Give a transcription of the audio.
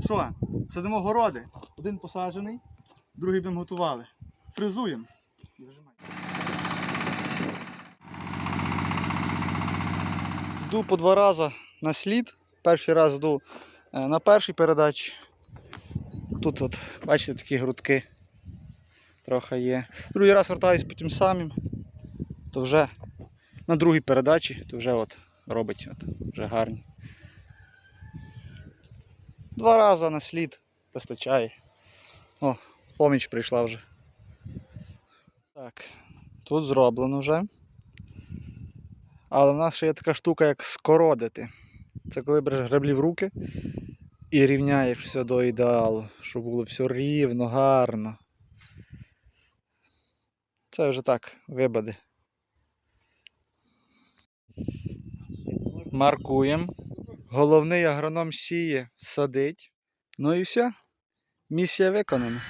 Що? Садимо городи. Один посаджений, другий будемо готували. Фризуємо. Йду по два рази на слід. Перший раз йду е, на першій передачі. Тут, от, бачите, такі грудки трохи є. Другий раз вертаюсь по тим самим, то вже на другій передачі, то вже от робить от, вже гарні. Два рази на слід вистачає. О, поміч прийшла вже. Так, тут зроблено вже. Але в нас ще є така штука, як скородити. Це коли береш граблі в руки і рівняєш все до ідеалу, щоб було все рівно, гарно. Це вже так, вибади. Маркуємо. Головний агроном сіє, садить. Ну і все. Місія виконана.